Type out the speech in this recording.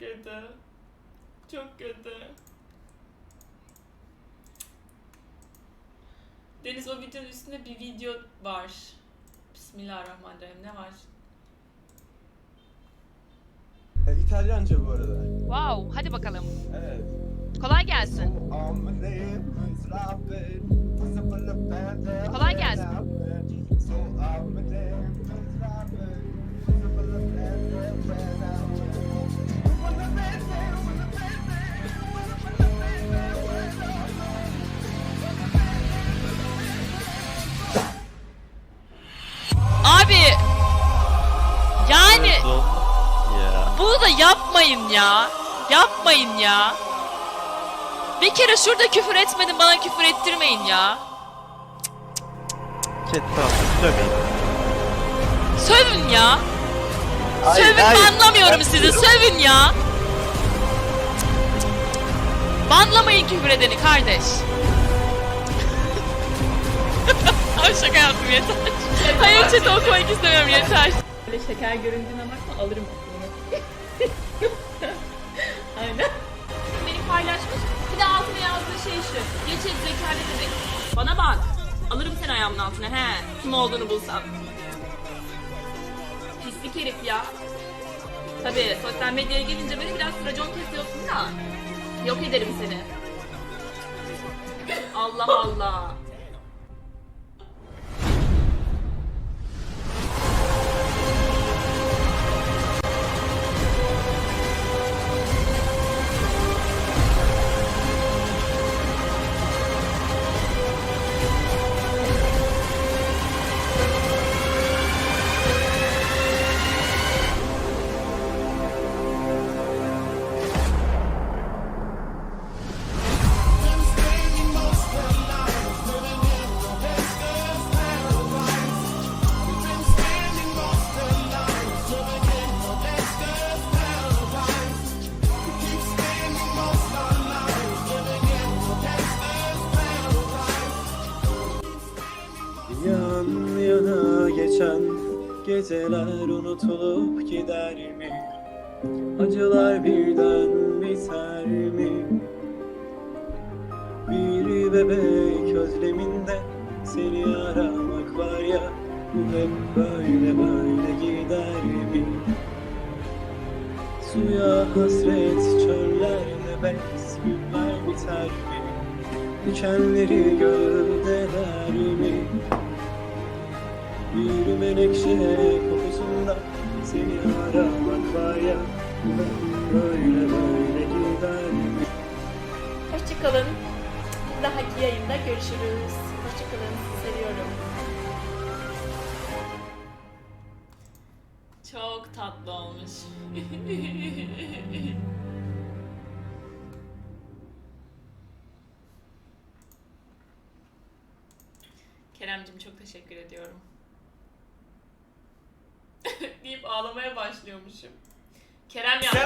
kötü. Çok kötü. Deniz o videonun üstünde bir video var. Bismillahirrahmanirrahim. Ne var? E, İtalyanca bu arada. Wow, hadi bakalım. Evet. Kolay gelsin. Kolay gelsin. Yapmayın ya. Yapmayın ya. Bir kere şurada küfür etmedim bana küfür ettirmeyin ya. Chat tamam söyleyin. Sövün ya. Hayır, Sövün hayır. banlamıyorum sizi sövün ya. Banlamayın küfür edeni kardeş. Ay şaka yaptım yeter. Hayır chat'i okumak istemiyorum yeter. Böyle şeker göründüğüne bakma alırım bunu. Aynen. Beni paylaşmış. Bir de altına yazdığı şey şu. Geç et zekalı demek. Bana bak. Alırım seni ayağımın altına he. Kim olduğunu bulsam. Pislik herif ya. Tabii sosyal medyaya gelince beni biraz racon kesiyorsun da. Yok ederim seni. Allah Allah. Geçen geceler unutulup gider mi? Acılar birden biter mi? Bir bebek özleminde seni aramak var ya Bu hep böyle böyle gider mi? Suya hasret çöllerde bes günler biter mi? Dikenleri gövdeler seni aramak var ya Böyle böyle gider? Hoşçakalın. Bir dahaki yayında görüşürüz. Hoşçakalın. Seviyorum. Çok tatlı olmuş. Keremcim çok teşekkür ediyorum. deyip ağlamaya başlıyormuşum. Kerem yaptı.